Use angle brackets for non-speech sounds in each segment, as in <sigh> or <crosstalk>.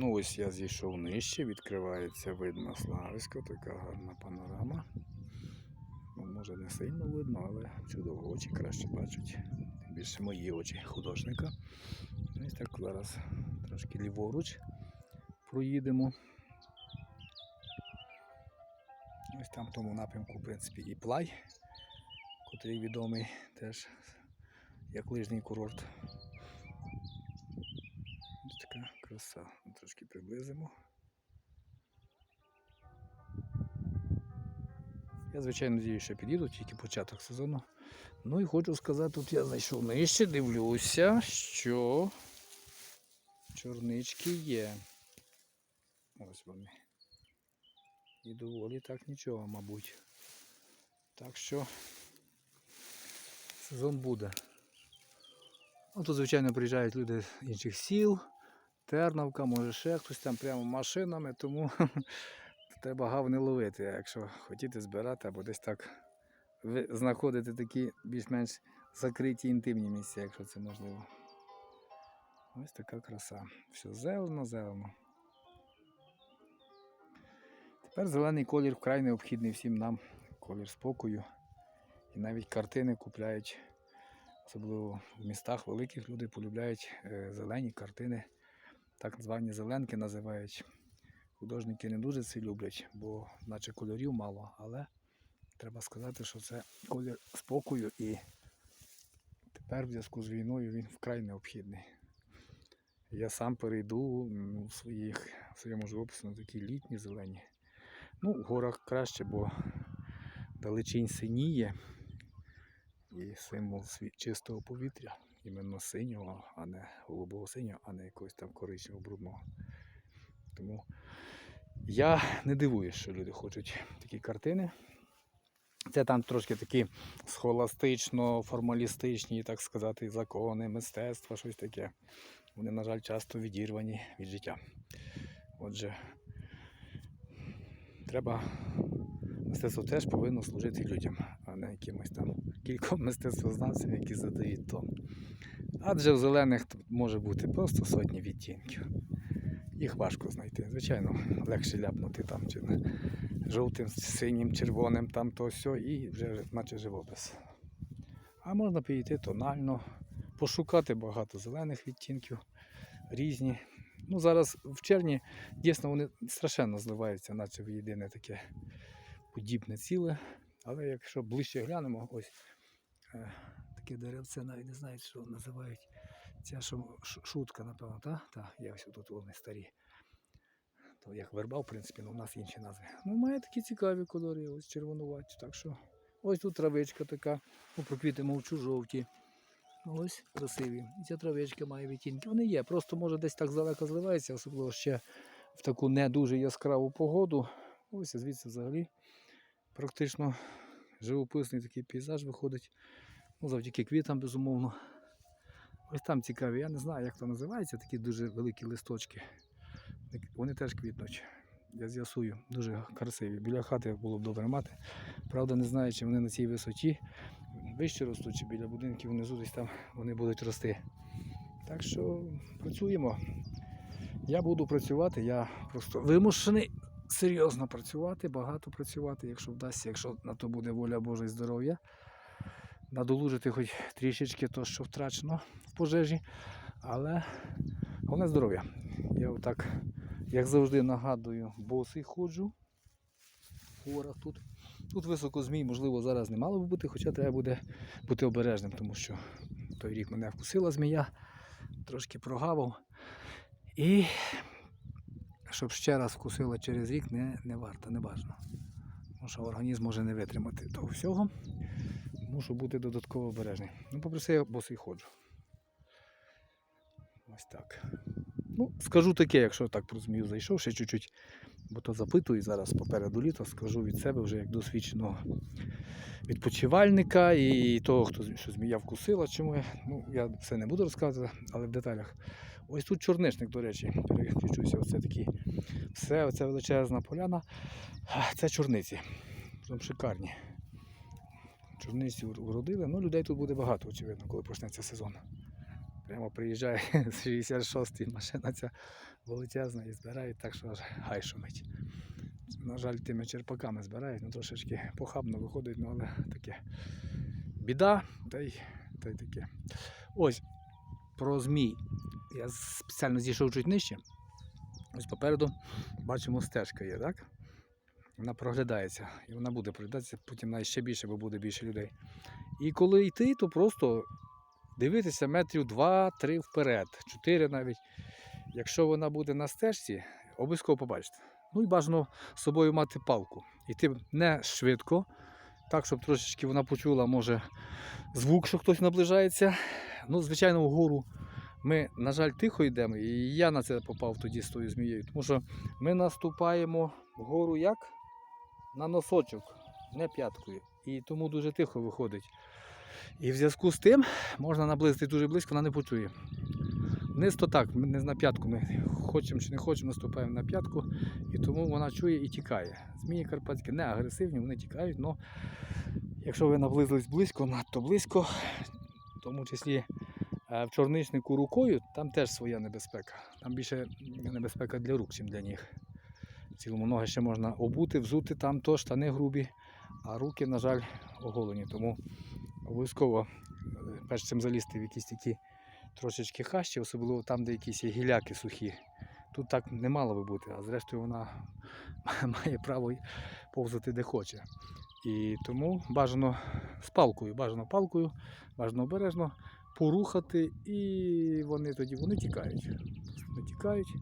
Ну ось я зійшов нижче, відкривається видно Славська, така гарна панорама. Ну, може не сильно видно, але чудово очі краще бачать. Тим більше мої очі художника. Ну, Ось так зараз трошки ліворуч проїдемо. Ось там в тому напрямку, в принципі, і плай, котрий відомий теж як лижний курорт. Ось така краса. Трошки приблизимо. Я, звичайно, надію, що під'їду, тільки початок сезону. Ну і хочу сказати, тут я знайшов нижче, дивлюся, що чорнички є. Ось вони. І доволі так нічого, мабуть. Так що сезон буде. Ну, тут, звичайно, приїжджають люди з інших сіл, Терновка, може ще хтось там прямо машинами, тому <laughs> треба гав не ловити. Якщо хотіти збирати або десь так знаходити такі більш-менш закриті інтимні місця, якщо це можливо. Ось така краса. Все зелено, зелено. Тепер зелений колір вкрай необхідний всім нам, колір спокою. І навіть картини купляють, особливо в містах великих люди полюбляють е, зелені картини, так звані зеленки називають. Художники не дуже це люблять, бо наче кольорів мало, але треба сказати, що це колір спокою і тепер в зв'язку з війною він вкрай необхідний. Я сам перейду у своїх, в своєму живописі на такі літні зелені. Ну, в горах краще, бо далечінь синіє і символ чистого повітря, іменно синього, а не голубого синього, а не якогось там коричневого брудного. Тому я не дивуюсь, що люди хочуть такі картини. Це там трошки такі схоластично, формалістичні, так сказати, закони, мистецтва, щось таке. Вони, на жаль, часто відірвані від життя. Отже, треба мистецтво теж повинно служити людям, а не якимось там кільком мистецтвознавцям, які задають тон. Адже в зелених може бути просто сотні відтінків. Їх важко знайти. Звичайно, легше ляпнути там чи жовтим, синім, червоним, там то все, і вже наче живопис. А можна підійти тонально, пошукати багато зелених відтінків, різні. Ну, зараз в червні дійсно вони страшенно зливаються, наче в єдине таке подібне ціле. Але якщо ближче глянемо, ось таке деревце, навіть не знаю, що називають. Ця шутка, напевно, так? Так, є ось тут вони старі. То як верба, в принципі, ну, у нас інші назви. Ну, має такі цікаві кольори, ось червонуваті. Так що ось тут травичка така, ну, про квіти мовчу жовті. Ось красиві. І ця травичка має відтінки. Вони є, просто може десь так здалека зливається, особливо ще в таку не дуже яскраву погоду. Ось звідси взагалі практично живописний такий пейзаж виходить. Ну, завдяки квітам, безумовно. Ось там цікаві, я не знаю, як то називається, такі дуже великі листочки. Вони теж квітнуть. Я з'ясую, дуже красиві. Біля хати було б добре мати. Правда, не знаю, чи вони на цій висоті вище ростуть, чи біля будинків внизу десь там вони будуть рости. Так що працюємо. Я буду працювати, я просто вимушений серйозно працювати, багато працювати, якщо вдасться, якщо на то буде воля Божа і здоров'я. Надолужити хоч трішечки то, що втрачено в пожежі. Але головне здоров'я. Я отак, як завжди, нагадую, босий ходжу в горах тут. Тут високо змій, можливо, зараз не мало би бути, хоча треба буде бути обережним, тому що той рік мене вкусила змія, трошки прогавив. І щоб ще раз вкусила через рік, не, не варто, не бажано. Тому що організм може не витримати того всього. Мушу бути додатково обережний. Ну, попри я босий ходжу. Ось так. Ну, скажу таке, якщо так про змію зайшов, ще чуть-чуть, бо то запитую зараз попереду літо, скажу від себе вже як досвідченого відпочивальника і того, хто що змія вкусила. Чому я, ну, я все не буду розказувати, але в деталях. Ось тут чорнишник, до речі, переключуся. Оце такий. Все, оце величезна поляна. Це чорниці. Там шикарні. Чорниці уродили. Ну, людей тут буде багато, очевидно, коли почнеться сезон. Прямо приїжджає <laughs> з 66-ї машина ця величезна і збирають так, що аж гай шумить. На жаль, тими черпаками збирають, ну трошечки похабно виходить, ну але таке. Біда, та й, та й таке. Ось про змій. Я спеціально зійшов чуть нижче. Ось попереду бачимо стежка є, так? Вона проглядається. І вона буде проглядатися, потім навіть ще більше, бо буде більше людей. І коли йти, то просто дивитися метрів 2-3 вперед, 4 навіть. Якщо вона буде на стежці, обов'язково побачите. Ну і бажано з собою мати палку. Іти не швидко, так, щоб трошечки вона почула, може, звук, що хтось наближається. Ну, звичайно, вгору ми, на жаль, тихо йдемо, і я на це попав тоді з тою змією, тому що ми наступаємо вгору як? На носочок, не п'яткою. І тому дуже тихо виходить. І в зв'язку з тим можна наблизити дуже близько, вона не почує. Вниз то так, ми не на п'ятку. Ми хочемо чи не хочемо, наступаємо на п'ятку, і тому вона чує і тікає. Змії карпатські не агресивні, вони тікають, але якщо ви наблизились близько, надто близько, в тому числі в чорничнику рукою, там теж своя небезпека. Там більше небезпека для рук, ніж для ніг. Цілому ноги ще можна обути, взути там то штани грубі, а руки, на жаль, оголені. Тому обов'язково е, перш чим залізти в якісь такі трошечки хащі, особливо там, де якісь є гіляки сухі. Тут так не мало би бути, а зрештою вона <laughs> має право повзати де хоче. І тому бажано з палкою, бажано палкою, бажано обережно порухати, і вони тоді вони тікають. Вони тікають.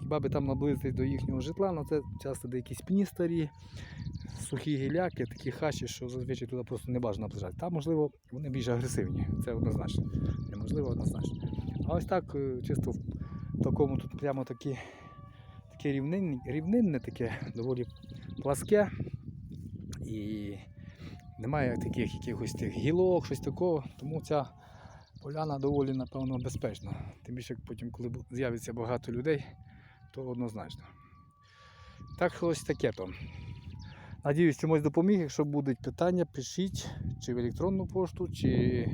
Хіба би там наблизитись до їхнього житла, але це часто де якісь пні старі, сухі гіляки, такі хащі, що зазвичай туди просто не бажано наближати. Там, можливо, вони більш агресивні, це однозначно. Неможливо однозначно. А ось так, е, чисто в такому тут прямо такі, таке рівнинне, рівнинне таке, доволі пласке. І немає таких якихось тих гілок, щось такого. Тому ця поляна доволі, напевно, безпечна. Тим більше потім, коли з'явиться багато людей, то однозначно. Так що ось таке то. Надіюсь, чомусь допоміг. Якщо будуть питання, пишіть чи в електронну пошту, чи,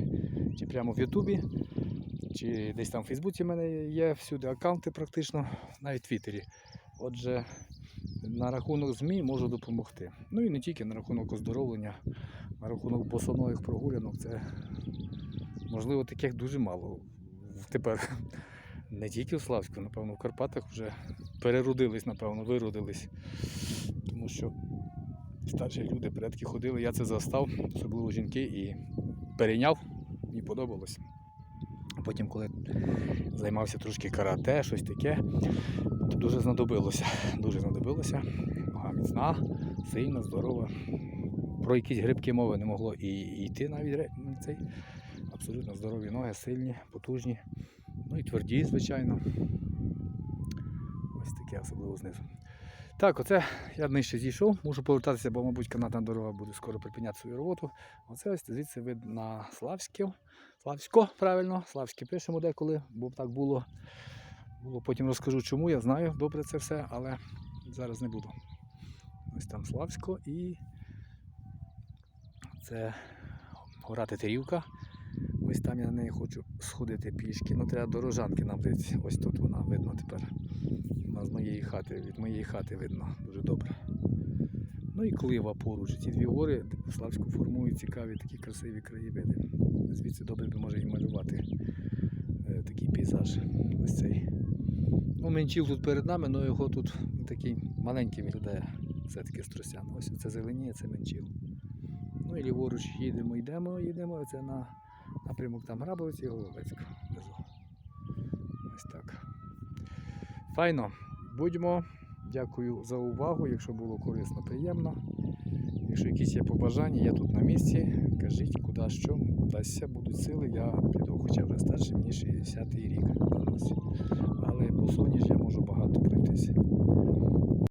чи прямо в Ютубі, чи десь там в Фейсбуці в мене є всюди аккаунти практично, навіть в Твіттері. Отже, на рахунок ЗМІ можу допомогти. Ну і не тільки на рахунок оздоровлення, на рахунок босоногих прогулянок. Це можливо таких дуже мало. Тепер <laughs> не тільки в Славську, напевно, в Карпатах вже переродились, напевно, виродились. Тому що старші люди, предки ходили, я це застав, особливо жінки, і перейняв, мені подобалось. Потім, коли займався трошки карате, щось таке, то дуже знадобилося. Дуже знадобилося. Нога міцна, сильна, здорова. Про якісь грибки мови не могло і, йти навіть цей. Абсолютно здорові ноги, сильні, потужні. Ну і тверді, звичайно. Ось таке, особливо знизу. Так, оце я нижче зійшов, можу повертатися, бо, мабуть, канатна дорога буде скоро припиняти свою роботу. Оце ось звідси вид на Славське. Славсько, правильно, Славське пишемо деколи, бо так було. було. Потім розкажу чому, я знаю добре це все, але зараз не буду. Ось там Славсько і це гора Тетерівка. Ось там я на неї хочу сходити пішки. Ну треба до Рожанки наблизитися. Ось тут вона видно тепер. Вона з моєї хати, від моєї хати видно дуже добре. Ну і клива поруч. Ці дві гори Славську формують цікаві такі красиві краєвиди. Звідси добре би може і малювати е, такий пейзаж. Ось цей. Ну, менчів тут перед нами, але його тут такий маленький виглядає. Все-таки стросян. Ось це зеленіє, це менчів. Ну і ліворуч їдемо, йдемо, їдемо. Це на напрямок там Грабовець і Головецька. Ось так. Файно. Будьмо. Дякую за увагу. Якщо було корисно, приємно. Якщо якісь є побажання, я тут на місці. Кажіть, куди що вдасться, будуть сили, я піду, хоча вже старший, мені 60-й рік. Але по соняші я можу багато пройтися.